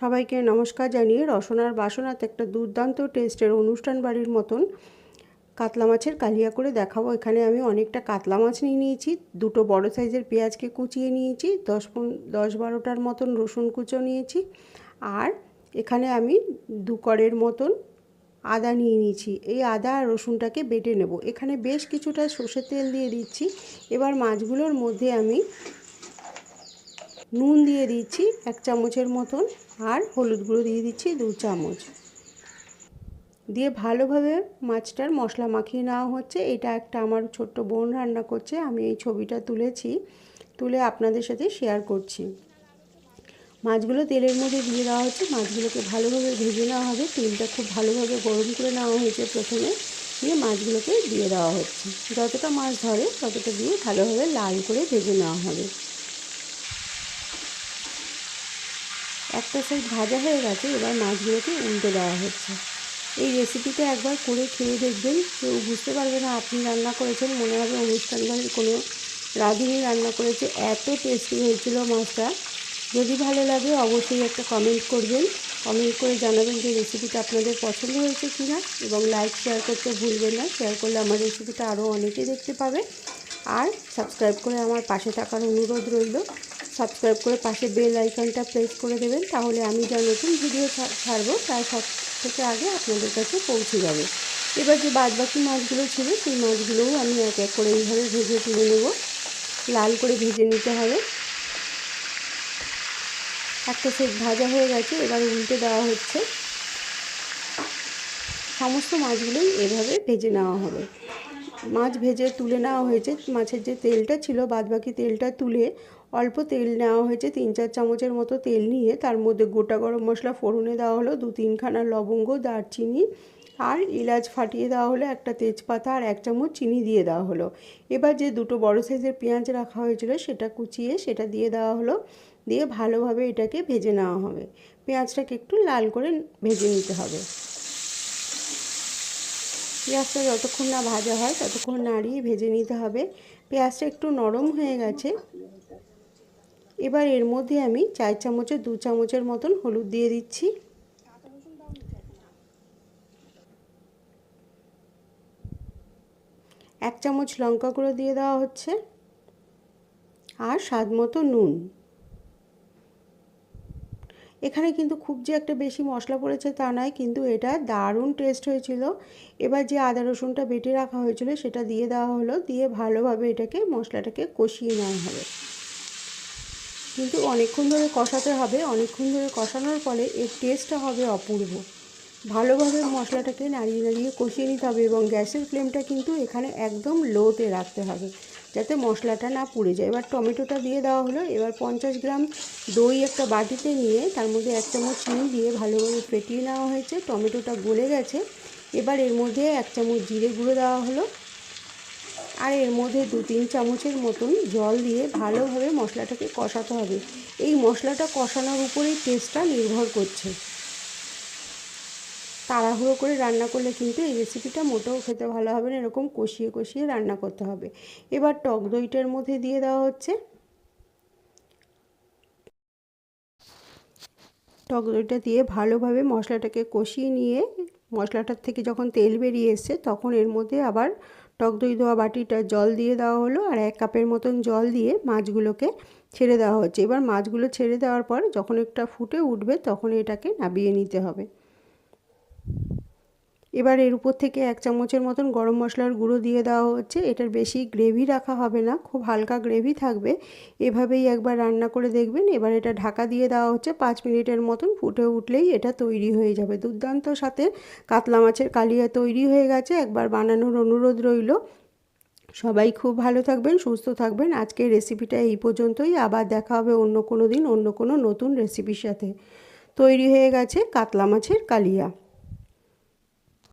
সবাইকে নমস্কার জানিয়ে রসনার বাসনাতে একটা দুর্দান্ত টেস্টের অনুষ্ঠান বাড়ির মতন কাতলা মাছের কালিয়া করে দেখাবো। এখানে আমি অনেকটা কাতলা মাছ নিয়ে নিয়েছি, দুটো বড় সাইজের পেঁয়াজকে কুচিয়ে নিয়েছি, দশ দশ বারোটার মতন রসুন কুচো নিয়েছি আর এখানে আমি দু করের মতন আদা নিয়ে নিয়েছি। এই আদা আর রসুনটাকে বেটে নেব। এখানে বেশ কিছুটা সর্ষের তেল দিয়ে দিচ্ছি। এবার মাছগুলোর মধ্যে আমি নুন দিয়ে দিচ্ছি এক চামচের মতন আর হলুদ গুঁড়ো দিয়ে দিচ্ছি দু চামচ। দিয়ে ভালোভাবে মাছটার মশলা মাখিয়ে নেওয়া হচ্ছে। এটা একটা আমার ছোট্ট বোন রান্না করছে, আমি এই ছবিটা তুলেছি, তুলে আপনাদের সাথে শেয়ার করছি। মাছগুলো তেলের মধ্যে দিয়ে দেওয়া হচ্ছে, মাছগুলোকে ভালোভাবে ভেজে নেওয়া হবে। তেলটা খুব ভালোভাবে গরম করে নেওয়া হয়েছে প্রথমে। দিয়ে মাছগুলোকে দিয়ে দেওয়া হচ্ছে। যতটা মাছ ধরে, ততটা দিয়ে ভালোভাবে লাল করে ভেজে নেওয়া হবে। একটা সাইড ভাজা হয়ে গেছে, এবার মাছগুলোকে উল্টে দেওয়া হচ্ছে। এই রেসিপিটা একবার করে খেয়ে দেখবেন। কেউ বুঝতে পারবে না আপনি রান্না করেছেন, মনে হবে অনুষ্ঠান বাড়ির কোনো রাঁধুনি রান্না করেছে। এত টেস্টি হয়েছিল মাছটা। যদি ভালো লাগে অবশ্যই একটা কমেন্ট করবেন। কমেন্ট করে জানাবেন যে রেসিপিটা আপনাদের পছন্দ হয়েছে কি না এবং লাইক শেয়ার করতে ভুলবেন না। শেয়ার করলে আমার রেসিপিটা আরও অনেকে দেখতে পাবে। আর সাবস্ক্রাইব করে আমার পাশে থাকার অনুরোধ রইল। সাবস্ক্রাইব করে পাশে বেল আইকনটা প্রেস করে দেবেন, তাহলে আমি যা নতুন ভিডিও ছাড়বো তার সব থেকে আগে আপনাদের কাছে পৌঁছে যাবে। এবার যে বাদবাকি মাছগুলো ছিল, সেই মাছগুলোও আমি এক এক করে এইভাবে ভেজে তুলে নেব। লাল করে ভেজে নিতে হবে। একটা সেট ভাজা হয়ে গেছে, এবার উল্টে দেওয়া হচ্ছে। সমস্ত মাছগুলোই এভাবে ভেজে নেওয়া হবে। মাছ ভেজে তুলে নেওয়া হয়েছে, মাছের যে তেলটা ছিল, বাদবাকি তেলটা তুলে অল্প তেল নেওয়া হয়েছে, তিন চার চামচের মতো তেল নিয়ে। তার মধ্যে গোটা গরম মশলা ফোড়নে দেওয়া হলো, দু তিনখানা লবঙ্গ, দারচিনি আর এলাচ ফাটিয়ে দেওয়া হলো, একটা তেজপাতা আর এক চামচ চিনি দিয়ে দেওয়া হলো। এবার যে দুটো বড় সাইজের পেঁয়াজ রাখা হয়েছিল, সেটা কুচিয়ে সেটা দিয়ে দেওয়া হলো। দিয়ে ভালোভাবে এটাকে ভেজে নেওয়া হবে। পেঁয়াজটাকে একটু লাল করে ভেজে নিতে হবে। পেঁয়াজটা যতক্ষণ না ভাজা হয়, ততক্ষণ নাড়িয়ে ভেজে নিতে হবে। পেঁয়াজটা একটু নরম হয়ে গেছে। এবার এর মধ্যে আমি চার চামচের, দু চামচের মতন হলুদ দিয়ে দিচ্ছি। এক চামচ লঙ্কা গুঁড়ো দিয়ে দেওয়া হচ্ছে আর স্বাদ মতো নুন। এখানে কিন্তু খুব যে একটা বেশি মশলা পড়েছে তা নয়, কিন্তু এটা দারুণ টেস্ট হয়েছিল। এবার যে আদা রসুনটা বেটে রাখা হয়েছিল সেটা দিয়ে দেওয়া হলো, দিয়ে ভালোভাবে এটাকে মশলাটাকে কষিয়ে নেওয়া হবে। কিন্তু অনেকক্ষণ ধরে কষাতে হবে। অনেকক্ষণ ধরে কষানোর ফলে এর টেস্টটা হবে অপূর্ব। ভালোভাবে মশলাটাকে নাড়িয়ে নাড়িয়ে কষিয়ে নিতে হবে এবং গ্যাসের ফ্লেমটা কিন্তু এখানে একদম লোতে রাখতে হবে যাতে মশলাটা না পুড়ে যায়। এবার টমেটোটা দিয়ে দেওয়া হলো। এবার পঞ্চাশ গ্রাম দই একটা বাটিতে নিয়ে তার মধ্যে এক চামচ চিনি দিয়ে ভালোভাবে ফেটিয়ে নেওয়া হয়েছে। টমেটোটা গলে গেছে। এবার এর মধ্যে এক চামচ জিরে গুঁড়ো দেওয়া হলো। আর এর মধ্যে দু তিন চামচের মতন জল দিয়ে ভালোভাবে মশলাটাকে কষাতে হবে। এই মশলাটা কষানোর উপরেই টেস্টটা নির্ভর করছে। তাড়াহুড়ো করে রান্না করলে কিন্তু এই রেসিপিটা মোটেও খেতে ভালো হবে না, এরকম কষিয়ে কষিয়ে রান্না করতে হবে। এবার টক দইটার মধ্যে দিয়ে দেওয়া হচ্ছে। টক দইটা দিয়ে ভালোভাবে মশলাটাকে কষিয়ে নিয়ে মশলাটার থেকে যখন তেল বেরিয়ে এসছে, তখন এর মধ্যে আবার টক দই দেওয়া বাটিটা জল দিয়ে দেওয়া হলো আর এক কাপের মতন জল দিয়ে মাছগুলোকে ছেড়ে দেওয়া হচ্ছে। এবার মাছগুলো ছেড়ে দেওয়ার পর যখন একটা ফুটে উঠবে তখন এটাকে নাবিয়ে নিতে হবে। এবার এর উপর থেকে এক চামচের মতন গরম মশলার গুঁড়ো দিয়ে দেওয়া হচ্ছে। এটার বেশি গ্রেভি রাখা হবে না, খুব হালকা গ্রেভি থাকবে। এভাবেই একবার রান্না করে দেখবেন। এবার এটা ঢাকা দিয়ে দেওয়া হচ্ছে। পাঁচ মিনিটের মতন ফুটে উঠলেই এটা তৈরি হয়ে যাবে। দুর্দান্ত সাথে কাতলা মাছের কালিয়া তৈরি হয়ে গেছে। একবার বানানোর অনুরোধ রইল। সবাই খুব ভালো থাকবেন, সুস্থ থাকবেন। আজকের রেসিপিটা এই পর্যন্তই। আবার দেখা হবে অন্য কোনো দিন, অন্য কোনো নতুন রেসিপির সাথে। তৈরি হয়ে গেছে কাতলা মাছের কালিয়া।